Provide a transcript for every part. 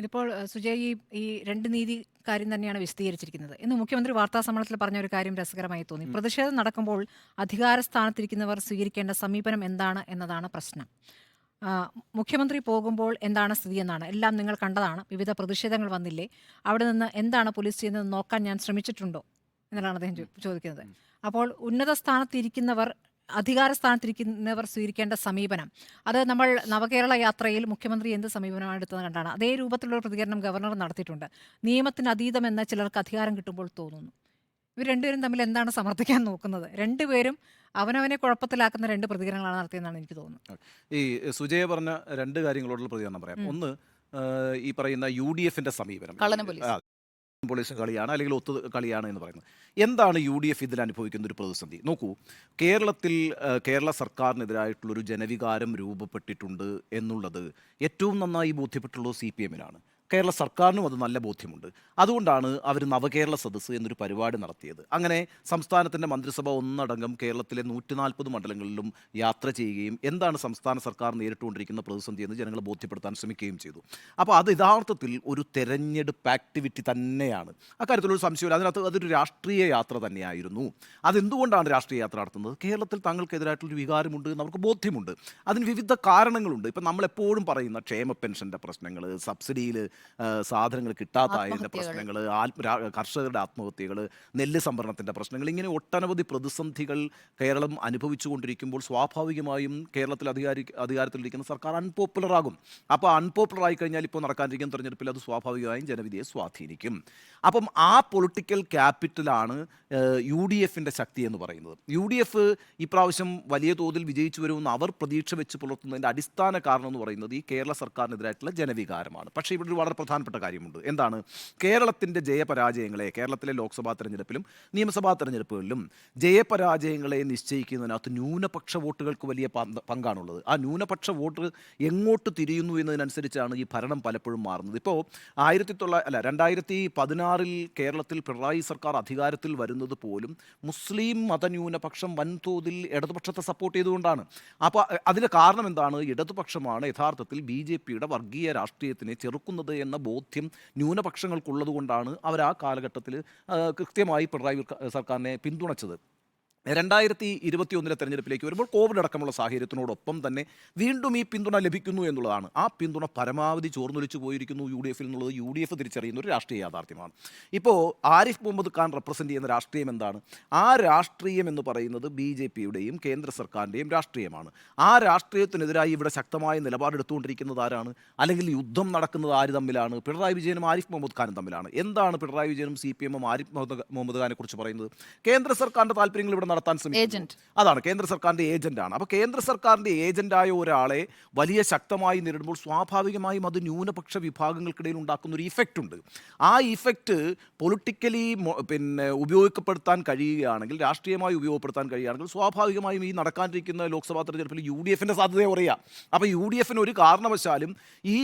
ഇതിപ്പോൾ സുജയ് ഈ ഈ രണ്ട് നീതി കാര്യം തന്നെയാണ് വിശദീകരിച്ചിരിക്കുന്നത്. ഇന്ന് മുഖ്യമന്ത്രി വാർത്താ സമ്മേളനത്തിൽ പറഞ്ഞ ഒരു കാര്യം രസകരമായി തോന്നി. പ്രതിഷേധം നടക്കുമ്പോൾ അധികാര സ്ഥാനത്തിരിക്കുന്നവർ സ്വീകരിക്കേണ്ട സമീപനം എന്താണ് എന്നതാണ് പ്രശ്നം. മുഖ്യമന്ത്രി പോകുമ്പോൾ എന്താണ് സ്ഥിതി എന്നാണ്. എല്ലാം നിങ്ങൾ കണ്ടതാണ്. വിവിധ പ്രതിഷേധങ്ങൾ വന്നില്ലേ? അവിടെ നിന്ന് എന്താണ് പോലീസ് ചെയ്യുന്നത് നോക്കാൻ ഞാൻ ശ്രമിച്ചിട്ടുണ്ടോ? എന്നാണ് അദ്ദേഹം ചോദിക്കുന്നത്. അപ്പോൾ ഉന്നത സ്ഥാനത്തിരിക്കുന്നവർ അധികാര സ്ഥാനത്തിരിക്കുന്നവർ സ്വീകരിക്കേണ്ട സമീപനം. അത് നമ്മൾ നവകേരള യാത്രയിൽ മുഖ്യമന്ത്രി എന്ത് സമീപനമാണ് എടുത്തത് കണ്ടാണ്. അതേ രൂപത്തിലുള്ള പ്രതികരണം ഗവർണർ നടത്തിയിട്ടുണ്ട്. നിയമത്തിന് അതീതമെന്ന് ചിലർക്ക് അധികാരം കിട്ടുമ്പോൾ തോന്നുന്നു. ഇവർ രണ്ടുപേരും തമ്മിൽ എന്താണ് സമർത്ഥിക്കാൻ നോക്കുന്നത്? രണ്ടുപേരും അവനവനെ കുഴപ്പത്തിലാക്കുന്ന രണ്ട് പ്രതികരണങ്ങളാണ് നടത്തിയെന്നാണ് എനിക്ക് തോന്നുന്നത്. ഈ സുജയ പറഞ്ഞ രണ്ട് കാര്യങ്ങളോടുള്ള പ്രതികരണം പറയാം. ഒന്ന് ഈ പറയുന്ന യു ഡി എഫിന്റെ സമീപനം. പോലീസ് കളിയാണ് അല്ലെങ്കിൽ ഒത്തു കളിയാണ് എന്ന് പറയുന്നത്. എന്താണ് യു ഡി എഫ് ഇതിൽ അനുഭവിക്കുന്ന ഒരു പ്രതിസന്ധി? നോക്കൂ കേരളത്തിൽ കേരള സർക്കാരിനെതിരായിട്ടുള്ളൊരു ജനവികാരം രൂപപ്പെട്ടിട്ടുണ്ട് എന്നുള്ളത് ഏറ്റവും നന്നായി ബോധ്യപ്പെട്ടുള്ളത് സി പി എമ്മിനാണ്. കേരള സർക്കാരിനും അത് നല്ല ബോധ്യമുണ്ട്. അതുകൊണ്ടാണ് അവർ നവകേരള സദസ്സ് എന്നൊരു പരിപാടി നടത്തിയത്. അങ്ങനെ സംസ്ഥാനത്തിന്റെ മന്ത്രിസഭ ഒന്നടങ്കം കേരളത്തിലെ നൂറ്റി നാൽപ്പത് മണ്ഡലങ്ങളിലും യാത്ര ചെയ്യുകയും എന്താണ് സംസ്ഥാന സർക്കാർ നേരിട്ടുകൊണ്ടിരിക്കുന്ന പ്രതിസന്ധി എന്ന് ജനങ്ങളെ ബോധ്യപ്പെടുത്താൻ ശ്രമിക്കുകയും ചെയ്തു. അപ്പോൾ അത് യഥാർത്ഥത്തിൽ ഒരു തെരഞ്ഞെടുപ്പ് ആക്ടിവിറ്റി തന്നെയാണ്. അക്കാര്യത്തിലൊരു സംശയമില്ല അതിനകത്ത് അതൊരു രാഷ്ട്രീയ യാത്ര തന്നെയായിരുന്നു. അതെന്തുകൊണ്ടാണ് രാഷ്ട്രീയ യാത്ര നടത്തുന്നത്? കേരളത്തിൽ താങ്കൾക്കെതിരായിട്ടുള്ളൊരു വികാരമുണ്ട് എന്ന് അവർക്ക് ബോധ്യമുണ്ട്. അതിന് വിവിധ കാരണങ്ങളുണ്ട്. ഇപ്പം നമ്മളെപ്പോഴും പറയുന്ന ക്ഷേമ പെൻഷന്റെ പ്രശ്നങ്ങൾ സബ്സിഡിയിൽ സാധനങ്ങൾ കിട്ടാത്തതിന്റെ. പ്രശ്നങ്ങൾ ആത്മ കർഷകരുടെ ആത്മഹത്യകൾ നെല്ല് സംഭരണത്തിന്റെ പ്രശ്നങ്ങൾ ഇങ്ങനെ ഒട്ടനവധി പ്രതിസന്ധികൾ കേരളം അനുഭവിച്ചുകൊണ്ടിരിക്കുമ്പോൾ സ്വാഭാവികമായും കേരളത്തിൽ അധികാരി അധികാരത്തിലിരിക്കുന്ന സർക്കാർ അൺപോപ്പുലർ ആകും അപ്പോൾ അൺപോപ്പുലർ ആയി കഴിഞ്ഞാൽ ഇപ്പോൾ നടക്കാനിരിക്കുന്ന തെരഞ്ഞെടുപ്പിൽ അത് സ്വാഭാവികമായും ജനവിധിയെ സ്വാധീനിക്കും. അപ്പം ആ പൊളിറ്റിക്കൽ ക്യാപിറ്റലാണ് യു ഡി എഫിന്റെ ശക്തി എന്ന് പറയുന്നത്. യു ഡി എഫ് ഇപ്രാവശ്യം വലിയ തോതിൽ വിജയിച്ചു വരുമെന്ന് അവർ പ്രതീക്ഷ വെച്ച് പുലർത്തുന്നതിന്റെ അടിസ്ഥാന കാരണം എന്ന് പറയുന്നത് ഈ കേരള സർക്കാരിനെതിരായിട്ടുള്ള ജനവികാരമാണ്. പക്ഷേ ഇവിടെ ഒരു വളരെ പ്രധാനപ്പെട്ട കാര്യമുണ്ട്. എന്താണ്? കേരളത്തിന്റെ ജയപരാജയങ്ങളെ കേരളത്തിലെ ലോക്സഭാ തെരഞ്ഞെടുപ്പിലും നിയമസഭാ തെരഞ്ഞെടുപ്പുകളിലും ജയപരാജയങ്ങളെ നിശ്ചയിക്കുന്നതിനകത്ത് ന്യൂനപക്ഷ വോട്ടുകൾക്ക് വലിയ പങ്കാണുള്ളത്. ആ ന്യൂനപക്ഷ വോട്ട് എങ്ങോട്ട് തിരിയുന്നു എന്നതിനനുസരിച്ചാണ് ഈ ഭരണം പലപ്പോഴും മാറുന്നത്. ഇപ്പോൾ ആയിരത്തി അല്ല രണ്ടായിരത്തി പതിനാറിൽ കേരളത്തിൽ പിണറായി സർക്കാർ അധികാരത്തിൽ വരുന്നത് പോലും മുസ്ലിം മതന്യൂനപക്ഷം വൻതോതിൽ ഇടതുപക്ഷത്തെ സപ്പോർട്ട് ചെയ്തുകൊണ്ടാണ്. അപ്പോൾ അതിന് കാരണം എന്താണ്? ഇടതുപക്ഷമാണ് യഥാർത്ഥത്തിൽ ബി ജെ പിയുടെ വർഗീയ രാഷ്ട്രീയത്തിനെ ചെറുക്കുന്നത് എന്ന ബോധ്യം ന്യൂനപക്ഷങ്ങൾക്കുള്ളത് കൊണ്ടാണ് അവർ ആ കാലഘട്ടത്തിൽ കൃത്യമായി പിണറായി സർക്കാരിനെ പിന്തുണച്ചത്. രണ്ടായിരത്തി ഇരുപത്തി ഒന്നിലെ തെരഞ്ഞെടുപ്പിലേക്ക് വരുമ്പോൾ കോവിഡ് അടക്കമുള്ള സാഹചര്യത്തിനോടൊപ്പം തന്നെ വീണ്ടും ഈ പിന്തുണ ലഭിക്കുന്നു എന്നുള്ളതാണ്. ആ പിന്തുണ പരമാവധി ചോർന്നൊലിച്ചു പോയിരിക്കുന്നു യു ഡി എഫിൽ എന്നുള്ളത് യു ഡി എഫ് തിരിച്ചറിയുന്ന ഒരു രാഷ്ട്രീയ യാഥാർത്ഥ്യമാണ്. ഇപ്പോൾ ആരിഫ് മുഹമ്മദ് ഖാൻ റെപ്രസെന്റ് ചെയ്യുന്ന രാഷ്ട്രീയം എന്താണ്? ആ രാഷ്ട്രീയം എന്ന് പറയുന്നത് ബി ജെ പിയുടെയും കേന്ദ്ര സർക്കാരിന്റെയും രാഷ്ട്രീയമാണ്. ആ രാഷ്ട്രീയത്തിനെതിരായി ഇവിടെ ശക്തമായ നിലപാടെടുത്തുകൊണ്ടിരിക്കുന്നത് ആരാണ്? അല്ലെങ്കിൽ യുദ്ധം നടക്കുന്നത് ആര് തമ്മിലാണ്? പിണറായി വിജയനും ആരിഫ് മുഹമ്മദ് ഖാനും തമ്മിലാണ്. എന്താണ് പിണറായി വിജയനും സി പി എമ്മും ആരിഫ് മുഹമ്മദ് ഖാനെ കുറിച്ച് പറയുന്നത്? കേന്ദ്ര സർക്കാരിന്റെ താല്പര്യങ്ങൾ ഇവിടെ നടത്താൻ ശ്രമിക്കും. അതാണ് കേന്ദ്ര സർക്കാരിന്റെ ഏജന്റാണ്. അപ്പോൾ കേന്ദ്ര സർക്കാരിന്റെ ഏജന്റായ ഒരാളെ വലിയ ശക്തമായി നേരിടുമ്പോൾ സ്വാഭാവികമായും അത് ന്യൂനപക്ഷ വിഭാഗങ്ങൾക്കിടയിൽ ഉണ്ടാക്കുന്ന ഒരു ഇഫക്റ്റ് ഉണ്ട്. ആ ഇഫക്റ്റ് പൊളിറ്റിക്കലി പിന്നെ ഉപയോഗപ്പെടുത്താൻ കഴിയുകയാണെങ്കിൽ രാഷ്ട്രീയമായി ഉപയോഗപ്പെടുത്താൻ കഴിയുകയാണെങ്കിൽ സ്വാഭാവികമായും ഈ നടക്കാനിരിക്കുന്ന ലോക്സഭാ തെരഞ്ഞെടുപ്പിൽ യു ഡി എഫിന്റെ സാധ്യത കുറയുക അപ്പോൾ യു ഡി എഫിന് ഒരു കാരണവശാലും ഈ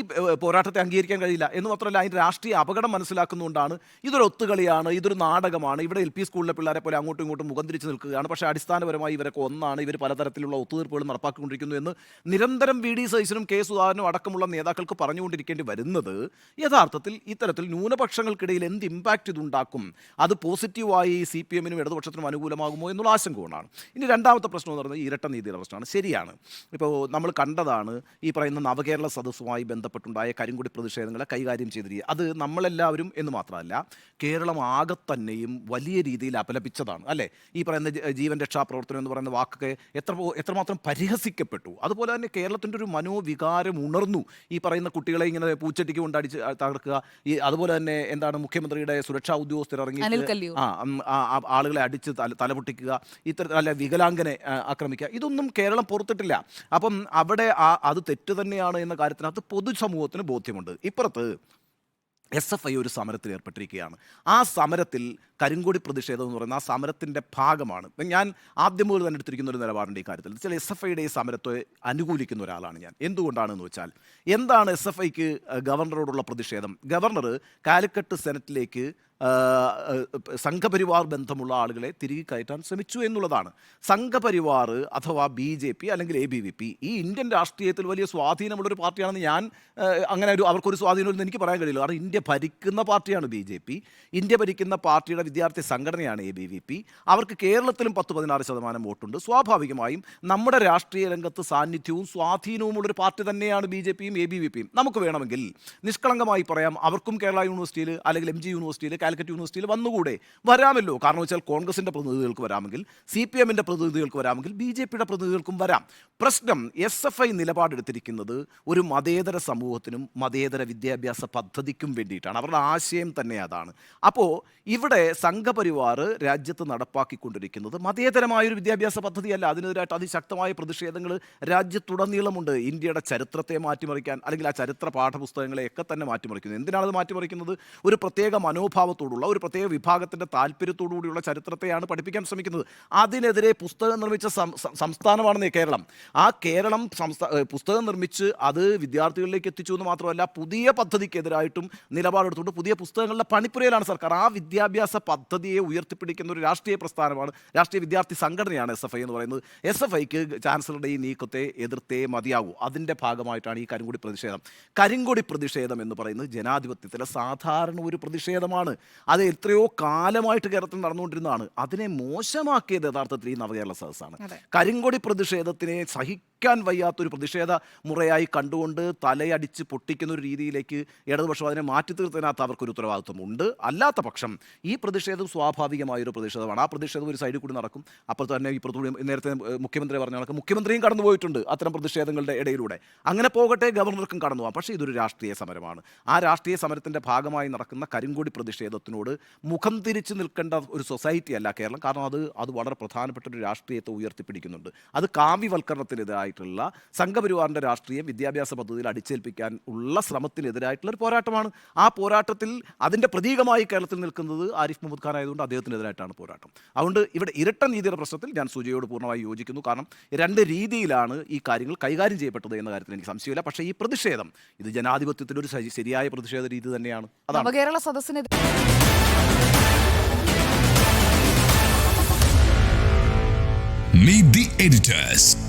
പോരാട്ടത്തെ അംഗീകരിക്കാൻ കഴിയില്ല. എന്ന് മാത്രമല്ല അതിന്റെ രാഷ്ട്രീയ അപകടം മനസ്സിലാക്കുന്നതുകൊണ്ടാണ് ഇതൊരു ഒത്തുകളിയാണ് ഇതൊരു നാടകമാണ്. ഇവിടെ എൽ പി സ്കൂളിലെ പിള്ളേരെ പോലെ അങ്ങോട്ടും ഇങ്ങോട്ടും മുഖം തിരിച്ച് നിൽക്കുകയാണ് പക്ഷേ അടിസ്ഥാനപരമായി ഇവരൊക്കെ ഒന്നാണ്. ഇവർ പലതരത്തിലുള്ള ഒത്തുതീർപ്പുകൾ നടപ്പാക്കിക്കൊണ്ടിരിക്കുന്നു എന്ന് നിരന്തരം വി ഡി സൈസിനും കെ സുധാകരനും അടക്കമുള്ള നേതാക്കൾക്ക് പറഞ്ഞുകൊണ്ടിരിക്കേണ്ടി വരുന്നത് യഥാർത്ഥത്തിൽ ഇത്തരത്തിൽ ന്യൂനപക്ഷങ്ങൾക്കിടയിൽ എന്ത് ഇമ്പാക്റ്റ് ഇതുണ്ടാക്കും? അത് പോസിറ്റീവായി സി പി എമ്മിനും ഇടതുപക്ഷത്തിനും അനുകൂലമാകുമോ എന്നുള്ള ആശങ്ക കൊണ്ടാണ്. ഇനി രണ്ടാമത്തെ പ്രശ്നം എന്ന് പറയുന്നത് ഇരട്ട നീതിയുടെ പ്രശ്നമാണ്. ശരിയാണ്. ഇപ്പോൾ നമ്മൾ കണ്ടതാണ് ഈ പറയുന്ന നവകേരള സദസ്സുമായി ബന്ധപ്പെട്ടുണ്ടായ കരിങ്കുടി പ്രതിഷേധങ്ങളെ കൈകാര്യം ചെയ്ത രീതി അത് നമ്മളെല്ലാവരും എന്ന് മാത്രമല്ല കേരളം ആകെ തന്നെയും വലിയ രീതിയിൽ അപലപിച്ചതാണ്. അല്ലേ? ഈ പറയുന്ന ജീവൻ രക്ഷാപ്രവർത്തനം എന്ന് പറയുന്ന വാക്കൊക്കെ എത്ര എത്രമാത്രം പരിഹസിക്കപ്പെട്ടു. അതുപോലെ തന്നെ കേരളത്തിന്റെ ഒരു മനോവികാരം ഉണർന്നു. ഈ പറയുന്ന കുട്ടികളെ ഇങ്ങനെ പൂച്ചട്ടിക്ക് കൊണ്ടടിച്ച് തകർക്കുക. ഈ അതുപോലെ തന്നെ എന്താണ് മുഖ്യമന്ത്രിയുടെ സുരക്ഷാ ഉദ്യോഗസ്ഥർ ഇറങ്ങി ആ ആളുകളെ അടിച്ച് തല തലപൊട്ടിക്കുക. ഇത്തരത്തിൽ അല്ല വികലാംഗനെ ആക്രമിക്കുക. ഇതൊന്നും കേരളം പുറത്തിട്ടില്ല. അപ്പം അവിടെ ആ അത് തെറ്റ് തന്നെയാണ് എന്ന കാര്യത്തിനകത്ത് പൊതുസമൂഹത്തിന് ബോധ്യമുണ്ട്. ഇപ്പുറത്ത് എസ് എഫ് ഐ ഒരു സമരത്തിൽ ഏർപ്പെട്ടിരിക്കുകയാണ്. ആ സമരത്തിൽ കരിങ്കൊടി പ്രതിഷേധം എന്ന് പറയുന്ന ആ സമരത്തിന്റെ ഭാഗമാണ്. ഞാൻ ആദ്യം മുതൽ തന്നെ എടുത്തിരിക്കുന്ന ഒരു നിലപാടുണ്ട് ഈ കാര്യത്തിൽ. ചില എസ് എഫ് ഐയുടെ ഈ സമരത്തെ അനുകൂലിക്കുന്ന ഒരാളാണ് ഞാൻ. എന്തുകൊണ്ടാണെന്ന് വെച്ചാൽ എന്താണ് എസ് എഫ് ഐക്ക് ഗവർണറോടുള്ള പ്രതിഷേധം? ഗവർണർ കാലിക്കട്ട് സെനറ്റിലേക്ക് സംഘപരിവാർ ബന്ധമുള്ള ആളുകളെ തിരികെ കയറ്റാൻ ശ്രമിച്ചു എന്നുള്ളതാണ്. സംഘപരിവാർ അഥവാ ബി ജെ പി അല്ലെങ്കിൽ എ ബി വി പി ഈ ഇന്ത്യൻ രാഷ്ട്രീയത്തിൽ വലിയ സ്വാധീനമുള്ളൊരു പാർട്ടിയാണെന്ന് ഞാൻ അങ്ങനെ ഒരു അവർക്കൊരു സ്വാധീനമില്ലെന്ന് എനിക്ക് പറയാൻ കഴിയില്ല. കാരണം ഇന്ത്യ ഭരിക്കുന്ന പാർട്ടിയാണ് ബി ജെ പി. ഇന്ത്യ ഭരിക്കുന്ന പാർട്ടിയുടെ വിദ്യാർത്ഥി സംഘടനയാണ് എ ബി വി പി അവർക്ക് കേരളത്തിലും പത്ത് പതിനാറ് ശതമാനം വോട്ടുണ്ട്. സ്വാഭാവികമായും നമ്മുടെ രാഷ്ട്രീയ രംഗത്ത് സാന്നിധ്യവും സ്വാധീനവുമുള്ളൊരു പാർട്ടി തന്നെയാണ് ബി ജെ പിയും എ ബി വി പിയും നമുക്ക് വേണമെങ്കിൽ നിഷ്കളങ്കമായി പറയാം അവർക്കും കേരള യൂണിവേഴ്സിറ്റിയിൽ അല്ലെങ്കിൽ എം ജി യൂണിവേഴ്സിറ്റിയിൽ കാലിക്കറ്റ് യൂണിവേഴ്സിറ്റിയിൽ വന്നുകൂടെ? വരാമല്ലോ. കാരണം വെച്ചാൽ കോൺഗ്രസിന്റെ പ്രതിനിധികൾക്ക് വരാമെങ്കിൽ സി പി എമ്മിന്റെ പ്രതിനിധികൾക്ക് വരാമെങ്കിൽ ബി ജെ പിയുടെ പ്രതിനിധികൾക്കും വരാം. പ്രശ്നം എസ് എഫ് ഐ നിലപാടെടുത്തിരിക്കുന്നത് ഒരു മതേതര സമൂഹത്തിനും മതേതര വിദ്യാഭ്യാസ പദ്ധതിക്കും വേണ്ടിയിട്ടാണ്. അവരുടെ ആശയം തന്നെ അതാണ്. അപ്പോൾ ഇവിടെ സംഘപരിവാർ രാജ്യത്ത് നടപ്പാക്കിക്കൊണ്ടിരിക്കുന്നത്. മതേതരമായൊരു വിദ്യാഭ്യാസ പദ്ധതിയല്ല. അതിനെതിരായിട്ട് അതിശക്തമായ പ്രതിഷേധങ്ങൾ രാജ്യത്തുടനീളമുണ്ട്. ഇന്ത്യയുടെ ചരിത്രത്തെ മാറ്റിമറിക്കാൻ അല്ലെങ്കിൽ ആ ചരിത്ര പാഠപുസ്തകങ്ങളെയൊക്കെ തന്നെ മാറ്റിമറിക്കുന്നത് എന്തിനാണ് അത് മാറ്റിമറിക്കുന്നത്? ഒരു പ്രത്യേക മനോഭാവത്തോടുള്ള ഒരു പ്രത്യേക വിഭാഗത്തിന്റെ താല്പര്യത്തോടുകൂടിയുള്ള ചരിത്രത്തെയാണ് പഠിപ്പിക്കാൻ ശ്രമിക്കുന്നത്. അതിനെതിരെ പുസ്തകം നിർമ്മിച്ച സംസ്ഥാനമാണെന്നേ കേരളം. ആ കേരളം പുസ്തകം നിർമ്മിച്ച് അത് വിദ്യാർത്ഥികളിലേക്ക് എത്തിച്ചു എന്ന് മാത്രമല്ല പുതിയ പദ്ധതിക്കെതിരായിട്ടും നിലപാടെടുത്തുകൊണ്ട് പുതിയ പുസ്തകങ്ങളുടെ പണിപ്പുരയിലാണ് സർക്കാർ. ആ വിദ്യാഭ്യാസ പദ്ധതിയെ ഉയർത്തിപ്പിടിക്കുന്ന ഒരു രാഷ്ട്രീയ പ്രസ്ഥാനമാണ് രാഷ്ട്രീയ വിദ്യാർത്ഥി സംഘടനയാണ് എസ് എഫ് ഐ എന്ന് പറയുന്നത്. എസ് എഫ് ഐക്ക് ചാൻസലറുടെ ഈ നീക്കത്തെ എതിർത്തേ മതിയാകൂ അതിന്റെ ഭാഗമായിട്ടാണ് ഈ കരിങ്കൊടി പ്രതിഷേധം. കരിങ്കൊടി പ്രതിഷേധം എന്ന് പറയുന്നത് ജനാധിപത്യത്തിലെ സാധാരണ ഒരു പ്രതിഷേധമാണ്. അത് എത്രയോ കാലമായിട്ട് കേരളത്തിൽ നടന്നുകൊണ്ടിരുന്നതാണ്. അതിനെ മോശമാക്കിയത് യഥാർത്ഥത്തിൽ ഈ നവകേരള സദസ്സാണ്. കരിങ്കൊടി പ്രതിഷേധത്തിനെ സഹിക്കാൻ വയ്യാത്തൊരു പ്രതിഷേധ മുറയായി കണ്ടുകൊണ്ട് തലയടിച്ച് പൊട്ടിക്കുന്ന ഒരു രീതിയിലേക്ക് ഇടതുപക്ഷം അതിനെ മാറ്റി തീർത്തതിനകത്ത് അവർക്കൊരു ഉത്തരവാദിത്വമുണ്ട്. അല്ലാത്ത പക്ഷം ഈ പ്രതിഷേധം സ്വാഭാവികമായ ഒരു പ്രതിഷേധമാണ്. ആ പ്രതിഷേധം ഒരു സൈഡിൽ കൂടി നടക്കും. അപ്പുറത്ത് തന്നെ ഇപ്പുറത്ത് കൂടി നേരത്തെ മുഖ്യമന്ത്രി പറഞ്ഞ കണക്ക് മുഖ്യമന്ത്രിയും കടന്നു പോയിട്ടുണ്ട് അത്തരം പ്രതിഷേധങ്ങളുടെ ഇടയിലൂടെ. അങ്ങനെ പോകട്ടെ ഗവർണർക്കും കടന്നു പോകാം. പക്ഷേ ഇതൊരു രാഷ്ട്രീയ സമരമാണ്. ആ രാഷ്ട്രീയ സമരത്തിന്റെ ഭാഗമായി നടക്കുന്ന കരിങ്കൊടി പ്രതിഷേധത്തിനോട് മുഖം തിരിച്ച് നിൽക്കേണ്ട ഒരു സൊസൈറ്റി അല്ല കേരളം. കാരണം അത് അത് വളരെ പ്രധാനപ്പെട്ട ഒരു രാഷ്ട്രീയത്തെ ഉയർത്തിപ്പിടിക്കുന്നുണ്ട്. അത് കാവ്യവൽക്കരണത്തിനെതിരായിട്ടുള്ള സംഘപരിവാറിന്റെ രാഷ്ട്രീയം വിദ്യാഭ്യാസ പദ്ധതിയിൽ അടിച്ചേൽപ്പിക്കാൻ ഉള്ള ശ്രമത്തിനെതിരായിട്ടുള്ള ഒരു പോരാട്ടമാണ്. ആ പോരാട്ടത്തിൽ അതിന്റെ പ്രതീകമായി കേരളത്തിൽ നിൽക്കുന്നത് ആരിഫ് മുഹമ്മദ് ഖാൻ ആയതുകൊണ്ട് അദ്ദേഹത്തിനെതിരായിട്ടാണ് പോരാട്ടം അതുകൊണ്ട് ഇവിടെ ഇരട്ട നീതിയുടെ പ്രശ്നത്തിൽ ഞാൻ സുജയോട് പൂർണമായി യോജിക്കുന്നു കാരണം രണ്ട് രീതിയിലാണ് ഈ കാര്യങ്ങൾ കൈകാര്യം ചെയ്യപ്പെട്ടത് എന്ന കാര്യത്തിൽ എനിക്ക് സംശയമില്ല പക്ഷേ ഈ പ്രതിഷേധം ഇത് ജനാധിപത്യത്തിന്റെ ഒരു ശരിയായ പ്രതിഷേധ രീതി തന്നെയാണ് അതാണ് കേരള സദസ്സിന് Meet the editors.